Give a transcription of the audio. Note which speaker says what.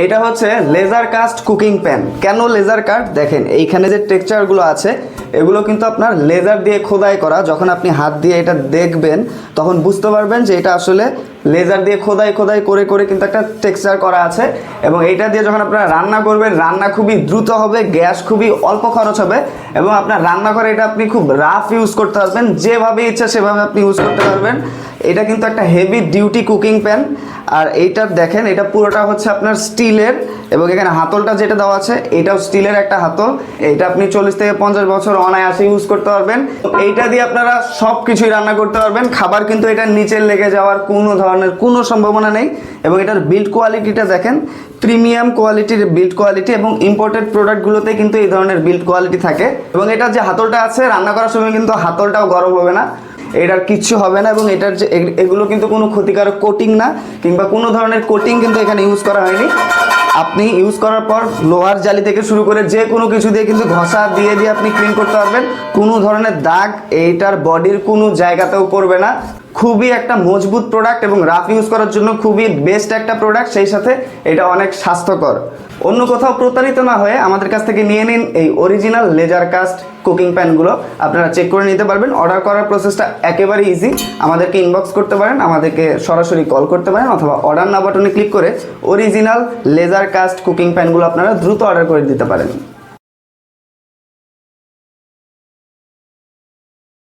Speaker 1: এইটা হচ্ছে laser cast cooking pan কেন লেজার কাস্ট দেখেন, এইখানে যে টেক্সচারগুলো আছে, এগুলো কিন্তু আপনার লেজার দিয়ে খোদাই করা। যখন আপনি হাত দিয়ে এটা দেখবেন, তখন বুঝতে পারবেন যে এটা আসলে লেজার দিয়ে খোদাই খোদাই করে করে কিন্তু একটা টেক্সচার করা আছে এবং এইটা দিয়ে যখন আপনারা রান্না করবেন, রান্না খুবই দ্রুত হবে, গ্যাস খুবই অল্প খরচ হবে এবং আপনার রান্না করে এটা আপনি খুব রাফ ইউজ করতে পারবেন যেভাবে ইচ্ছা সেভাবে আপনি ইউজ করতে পারবেন। এটা কিন্তু একটা হেভি ডিউটি কুকিং প্যান আর এইটা দেখেন, এটা পুরোটা হচ্ছে আপনার স্টিলের এবং এখানে হাতলটা যেটা দেওয়া আছে, এটাও স্টিলের একটা হাতল। এটা আপনি চল্লিশ থেকে পঞ্চাশ বছর অনায়াসে ইউজ করতে পারবেন। এইটা দিয়ে আপনারা সব কিছুই রান্না করতে পারবেন। খাবার কিন্তু এটা নিচে লেগে যাওয়ার কোনো ধরনের কোনো সম্ভাবনা নেই এবং এটার বিল্ড কোয়ালিটিটা দেখেন প্রিমিয়াম কোয়ালিটির বিল্ড কোয়ালিটি এবং ইম্পোর্টেড প্রোডাক্টগুলোতে কিন্তু এই ধরনের বিল্ড কোয়ালিটি থাকে। এবং এটার যে হাতলটা আছে, রান্না করার সময় কিন্তু হাতলটাও গরম হবে না। এটার কিচ্ছু হবে না এবং এটার যে এগুলো কিন্তু কোনো ক্ষতিকারক কোটিং না, কিংবা কোনো ধরনের কোটিং কিন্তু এখানে ইউজ করা হয়নি। আপনি ইউজ করার পর লোহার জালি থেকে শুরু করে যে কোনো কিছু দিয়ে কিন্তু ঘষা দিয়ে দিয়ে আপনি ক্লিন করতে পারবেন। কোনো ধরনের দাগ এইটার বডির কোনো জায়গাতেও পড়বে না। খুবই একটা মজবুত প্রোডাক্ট এবং রাফ ইউজ করার জন্য খুবই বেস্ট একটা প্রোডাক্ট সেই সাথে এটা অনেক স্বাস্থ্যকর। অন্য কোথাও প্রতারিত না হয়ে আমাদের কাছ থেকে নিয়ে নিন এই অরিজিনাল লেজার কাস্ট কুকিং প্যানগুলো আপনারা চেক করে নিতে পারবেন। অর্ডার করার প্রসেসটা একেবারে ইজি আমাদেরকে ইনবক্স করতে পারেন, আমাদেরকে সরাসরি কল করতে পারেন, অথবা অর্ডার না বাটনে ক্লিক করে অরিজিনাল লেজার কাস্ট কুকিং প্যানগুলো আপনারা দ্রুত অর্ডার করে দিতে পারেন।